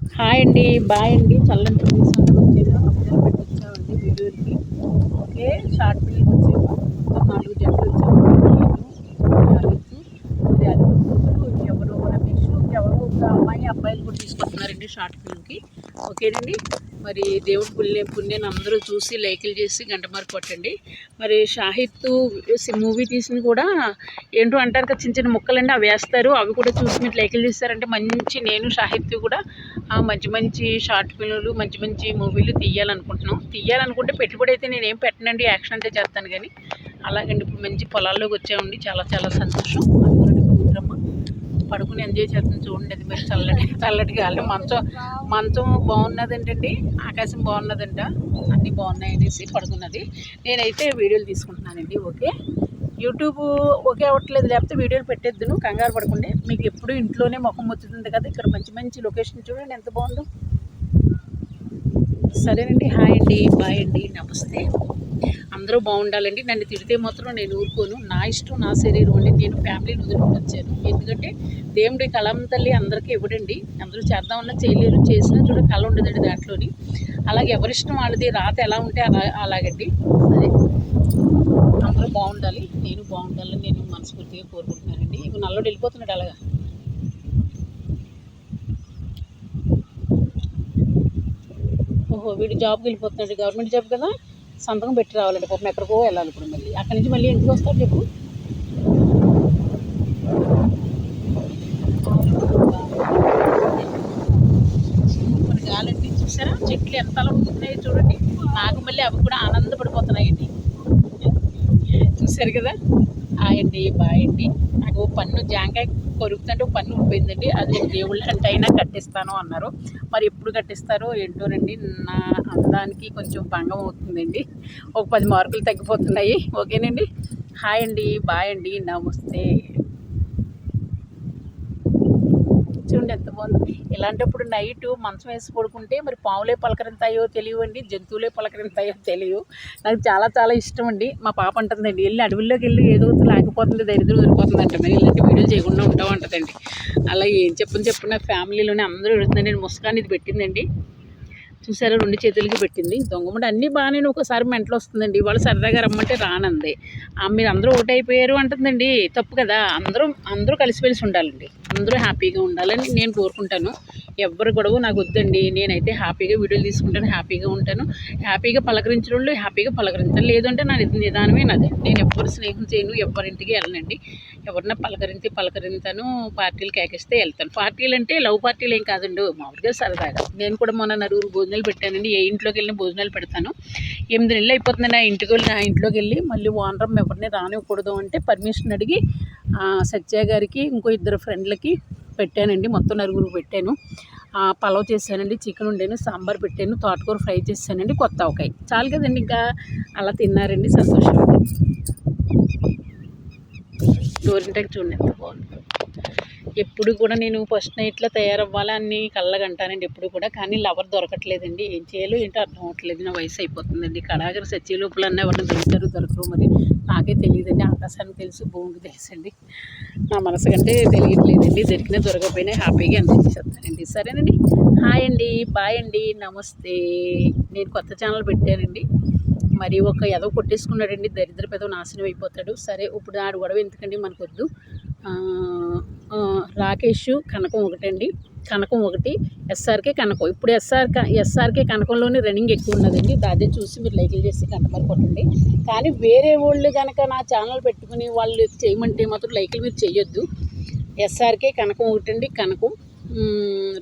Hi అండి bye అండి. చల్లని ప్రదేశంలో వచ్చేది అబ్జర్వ్ పెట్టి వచ్చామండి వీడియోకి. ఓకే షార్ట్ ఫిల్మ్కి వచ్చేది మొత్తం నాలుగు జట్లు వచ్చాము నేను యాలిస్ మరి అది కూతురు ఎవరో రమేష్ ఎవరో ఒక అమ్మాయి అబ్బాయిలు కూడా తీసుకొస్తున్నారండి షార్ట్ ఫిల్మ్కి. ఓకేనండి? మరి దేవుడి పుణ్యం పుణ్యం అందరూ చూసి లైకులు చేసి గంట మార్పు కొట్టండి. మరి షాహిద్ మూవీ తీసిన కూడా ఏంటో అంటారు కదా చిన్న చిన్న ముక్కలండి అవి వేస్తారు. అవి కూడా చూసి మీరు లైకులు చేస్తారంటే మంచి నేను షాహిద్ కూడా మంచి మంచి షార్ట్ ఫిల్మ్లు మంచి మంచి మూవీలు తీయాలనుకుంటున్నాం. తీయాలనుకుంటే పెట్టుబడి అయితే నేను ఏం పెట్టనండి యాక్షన్ అంటే చేస్తాను కానీ. అలాగండి ఇప్పుడు మంచి పొలాల్లోకి వచ్చామండి. చాలా చాలా సంతోషం. పడుకుని ఎంజాయ్ చేస్తుంది చూడండి. అది మీరు చల్లటి చల్లటి గాలి. మంచం మంచం బాగున్నదంటండి ఆకాశం బాగున్నదంట. అన్నీ బాగున్నాయి అనేసి పడుకున్నది. నేనైతే వీడియోలు తీసుకుంటున్నానండి ఓకే? యూట్యూబ్ ఓకే అవ్వట్లేదు లేకపోతే వీడియోలు పెట్టేద్దును. కంగారు పడకుండా. మీకు ఎప్పుడు ఇంట్లోనే ముఖం వచ్చుతుంది కదా. ఇక్కడ మంచి మంచి లొకేషన్ చూడండి ఎంత బాగుందో. సరేనండి హాయ్ అండి బాయ్ అండి నమస్తే. అందరూ బాగుండాలండి. నన్ను తిడితే మాత్రం నేను ఊరుకోను. నా ఇష్టం నా శరీరం అండి. నేను ఫ్యామిలీని వదిలిపెట్టి వచ్చాను. ఎందుకంటే దేవుడి కలం తల్లి అందరికీ ఇవ్వడండి. అందరూ చేద్దామన్నా చేయలేరు. చేసినా చూడ కళ ఉండదండి దాంట్లోని. అలాగే ఎవరిష్టం వాళ్ళది రాత ఎలా ఉంటే అలా అలాగండి. అదే. అందరూ బాగుండాలి. నేను బాగుండాలని నేను మనస్ఫూర్తిగా కోరుకుంటున్నానండి. ఇవి నల్లోడు వెళ్ళిపోతున్నాడు అలాగా. ఓహో వీడు జాబ్కి వెళ్ళిపోతున్నాడు. గవర్నమెంట్ జాబ్ కదా? సంతకం పెట్టి రావాలండి. పాపం ఎక్కడికో వెళ్ళాలి ఇప్పుడు మళ్ళీ. అక్కడి నుంచి మళ్ళీ ఇంటికి వస్తారు చెప్పు? గాలండి. చూసారా? చెట్లు ఎంత అలా ఉంటున్నాయో చూడండి. నాకు మళ్ళీ అవి కూడా ఆనందపడిపోతున్నాయండి. చూసారు కదా? ఆయండి బాయ్ అండి నాకు పన్ను జాంకాయ కొరుకుతుంటే పన్ను ఊడిపోయిందండి అది దేవుళ్ళు అంటే అయినా కట్టిస్తాను అన్నారు. మరి ఎప్పుడు కట్టిస్తారో ఏంటోనండి నా అందానికి కొంచెం భంగం అవుతుందండి. ఒక పది మార్కులు తగ్గిపోతున్నాయి. ఓకేనండి? హాయ్ అండి. బాయ్ అండి. నమస్తే చూడండి ఎంత బాగుందో ఇలాంటప్పుడు నైట్ మంచం వేసి పడుకుంటే మరి పావులే పలకరింతాయో తెలియవండి జంతువులే పలకరింతాయో తెలియవు. నాకు చాలా చాలా ఇష్టం అండి. మా పాప అంటుందండి వెళ్ళి అడవుల్లోకి వెళ్ళి ఏదో లేకపోతుంది దరిద్రం దొరికిపోతుంది అంట మరి ఇలాంటి వీడియోలు చేయకుండా ఉంటాం అంటదండి. అలా ఏం చెప్పని చెప్పిన ఫ్యామిలీలోనే అందరూ ఎడుతుందండి నేను ముసుగా ఇది పెట్టిందండి. చూసారా రెండు చేతులకి పెట్టింది. దొంగముడు అన్నీ బాగానే ఒకసారి మెంటలు వస్తుందండి. వాళ్ళు సరదాగా రమ్మంటే రానంది. ఆ, మీరు అందరూ అయిపోయారు అంటుందండి. తప్పు కదా. అందరూ అందరూ కలిసిమెలిసి ఉండాలండి. అందరూ హ్యాపీగా ఉండాలని నేను కోరుకుంటాను. ఎవ్వరు గొడవ నాకు వద్దండి. నేనైతే హ్యాపీగా వీడియోలు తీసుకుంటాను. హ్యాపీగా ఉంటాను. హ్యాపీగా పలకరించిన వాళ్ళు హ్యాపీగా పలకరించాలి లేదంటే నా నిదానమే నాది. నేను ఎవ్వరు స్నేహం చేయను. ఎవరింటికి వెళ్ళనండి. ఎవరిన పలకరించి పలకరింతాను పార్టీలు కేకిస్తే వెళ్తాను. పార్టీలు అంటే లవ్ పార్టీలు ఏం కాదండి. మామూలుగా సరదాగా. నేను కూడా మొన్న నలుగురు భోజనాలు పెట్టానండి. ఏ ఇంట్లోకి వెళ్ళిన భోజనాలు పెడతాను. ఎనిమిది నెలలు అయిపోతుంది నా ఇంటికి వెళ్ళి నా ఇంట్లోకి వెళ్ళి మళ్ళీ ఓనరం ఎవరిని రానివ్వకూడదు అంటే పర్మిషన్ అడిగి సత్య గారికి ఇంకో ఇద్దరు ఫ్రెండ్లకి పెట్టానండి. మొత్తం నలుగురు పెట్టాను. పలావ్ చేశానండి చికెన్ వండాను సాంబార్ పెట్టాను తోటకూర ఫ్రై చేశానండి కొత్త ఆవకాయ. చాలు కదండి ఇంకా. అలా తిన్నారండి సంతోషం. గోరింటాకు చూడండి ఎంత బాగుంది. ఎప్పుడు కూడా నేను ఫస్ట్ నైట్లో తయారవ్వాలని కళ్ళగంటానండి ఎప్పుడు కూడా. కానీ లవర్ దొరకట్లేదండి. ఏం చేయాలో ఏంటో అర్థం అవ్వట్లేదు. నా వయసు అయిపోతుందండి. కళాగర లోపల అన్న ఎవరిని దొరుకుతారు దొరకరు మరి నాకే తెలియదండి. ఆకాశానికి తెలుసు భూమికి తెలుసండి. నా మనసు కంటే తెలియట్లేదండి. దొరికినా దొరకపోయినా హ్యాపీగా అనిపించేస్తానండి సరేనండి? హాయ్ అండి. బాయ్ అండి. నమస్తే. నేను కొత్త ఛానల్ పెట్టానండి. మరి ఒక ఏదో కొట్టేసుకున్నాడండి. దరిద్ర పెదవ నాశనం అయిపోతాడు. సరే ఇప్పుడు ఆడు గొడవ ఎందుకండి మనకొద్దు? రాకేష్ కనకం ఒకటండి. కనకం ఒకటి ఎస్ఆర్కే కనకం. ఇప్పుడు ఎస్ఆర్ ఎస్ఆర్కే కనకంలోనే రన్నింగ్ ఎక్కువ ఉన్నదండి. దాదే చూసి మీరు లైక్లు చేసి కంటమరి కొట్టండి. కానీ వేరే వాళ్ళు కనుక నా ఛానల్ పెట్టుకుని వాళ్ళు చేయమంటే మాత్రం లైక్లు మీరు చేయొద్దు. ఎస్ఆర్కే కనకం ఒకటండి కనకం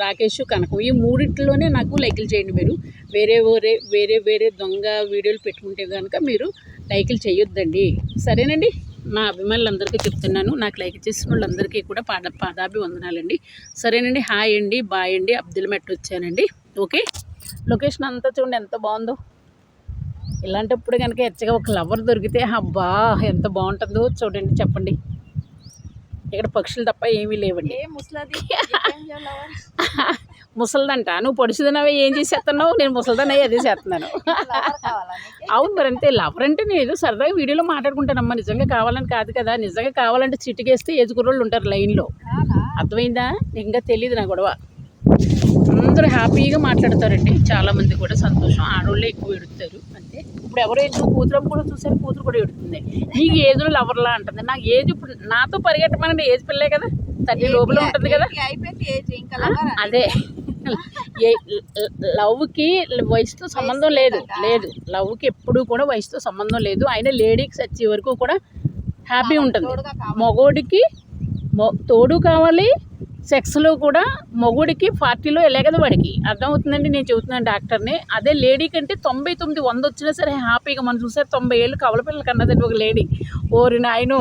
రాకేష్ కనకం. ఈ మూడిట్లోనే నాకు లైకులు చేయండి మీరు. వేరే వేరే వేరే వేరే దొంగ వీడియోలు పెట్టుకుంటే కనుక మీరు లైకులు చేయొద్దండి. సరేనండి? నా అభిమానులందరికీ చెప్తున్నాను. నాకు లైక్ చేసిన వాళ్ళందరికీ కూడా పాద పాదాభి వందనాలండి సరేనండి హాయ్ అండి బాయ్ అండి అబ్దుల్ మెట్ వచ్చానండి. ఓకే? లొకేషన్ అంతా చూడండి ఎంత బాగుందో. ఇలాంటప్పుడు కనుక ఎచ్చగా ఒక లవర్ దొరికితే అబ్బా ఎంత బాగుంటుందో చూడండి చెప్పండి. ఇక్కడ పక్షులు తప్ప ఏమీ లేవండి. ముసలాది ముసలిదంట. నువ్వు పొడిచిదనవే ఏం చేసేస్తున్నావు నేను ముసలిదనవి అదే చేస్తున్నాను అవును మరి అంతే. లవర్ అంటే నేను ఏదో సరదాగా వీడియోలో మాట్లాడుకుంటానమ్మా. నిజంగా కావాలని కాదు కదా. నిజంగా కావాలంటే చిటికేస్తే ఏజుకుర్రోళ్ళు ఉంటారు లైన్లో. అర్థమైందా? ఇంకా తెలియదు నా గొడవ. అందరూ హ్యాపీగా మాట్లాడతారండి. చాలా మంది కూడా సంతోషం. ఆడవాళ్ళే ఎక్కువ ఎడుతారు అంతే. ఇప్పుడు ఎవరో ఎందుకు కూతురు కూడా చూసారు కూతురు కూడా ఎడుతుంది నీకు ఏజ్లో లవర్లా అంటుంది. నాకు ఏజ్ ఇప్పుడు నాతో పరిగెట్టమని ఏజ్ పిల్లే కదా. థర్టీ లోపల ఉంటుంది కదా. ఏజ్? అదే. లవ్కి వయసుతో సంబంధం లేదు లేదు. లవ్కి ఎప్పుడు కూడా వయసుతో సంబంధం లేదు. అయినా లేడీకి వచ్చే వరకు కూడా హ్యాపీ ఉంటుంది. మగోడికి మొ తోడు కావాలి సెక్స్లో కూడా మగుడికి ఫార్టీలో వెళ్ళే కదా వాడికి. అర్థమవుతుందండి? నేను చెబుతున్నాను డాక్టర్ని. అదే లేడీ కంటే తొంభై తొమ్మిది వంద వచ్చినా సరే హ్యాపీగా మనం చూసారు. తొంభై ఏళ్ళు కవల పిల్లలు కన్నదండి ఒక లేడీ. ఓరి నాయను.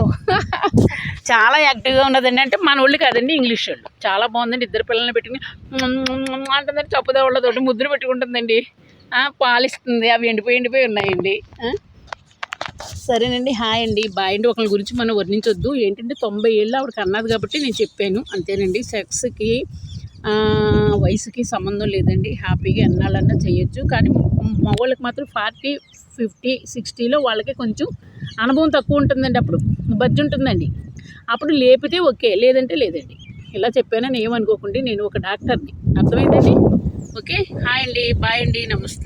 చాలా యాక్టివ్గా ఉన్నదండి. అంటే మన వాళ్ళు కాదండి ఇంగ్లీష్ వాళ్ళు. చాలా బాగుందండి. ఇద్దరు పిల్లల్ని పెట్టుకుని అంటుందండి చప్పుదేవాళ్ళతోటి ముద్దులు పెట్టుకుంటుందండి. పాలిస్తుంది. అవి ఎండిపోయి ఎండిపోయి ఉన్నాయండి. సరేనండి హాయ్ అండి. బాయ్ అండి. ఒకరి గురించి మనం వర్ణించొద్దు. ఏంటంటే తొంభై ఏళ్ళు ఆవిడకి అన్నది కాబట్టి నేను చెప్పాను. అంతేనండి. సెక్స్కి వయసుకి సంబంధం లేదండి. హ్యాపీగా ఎన్నాళ్ళన్నా చేయొచ్చు. కానీ మగవాళ్ళకి మాత్రం ఫార్టీ ఫిఫ్టీ సిక్స్టీలో వాళ్ళకి కొంచెం అనుభవం తక్కువ ఉంటుందండి అప్పుడు. బజ్జి ఉంటుందండి. అప్పుడు లేపితే ఓకే. లేదంటే లేదండి. ఇలా చెప్పానని ఏమనుకోకండి. నేను ఒక డాక్టర్ని. అర్థమైందండి? ఓకే? హాయ్ అండి. బాయ్ అండి. నమస్తే.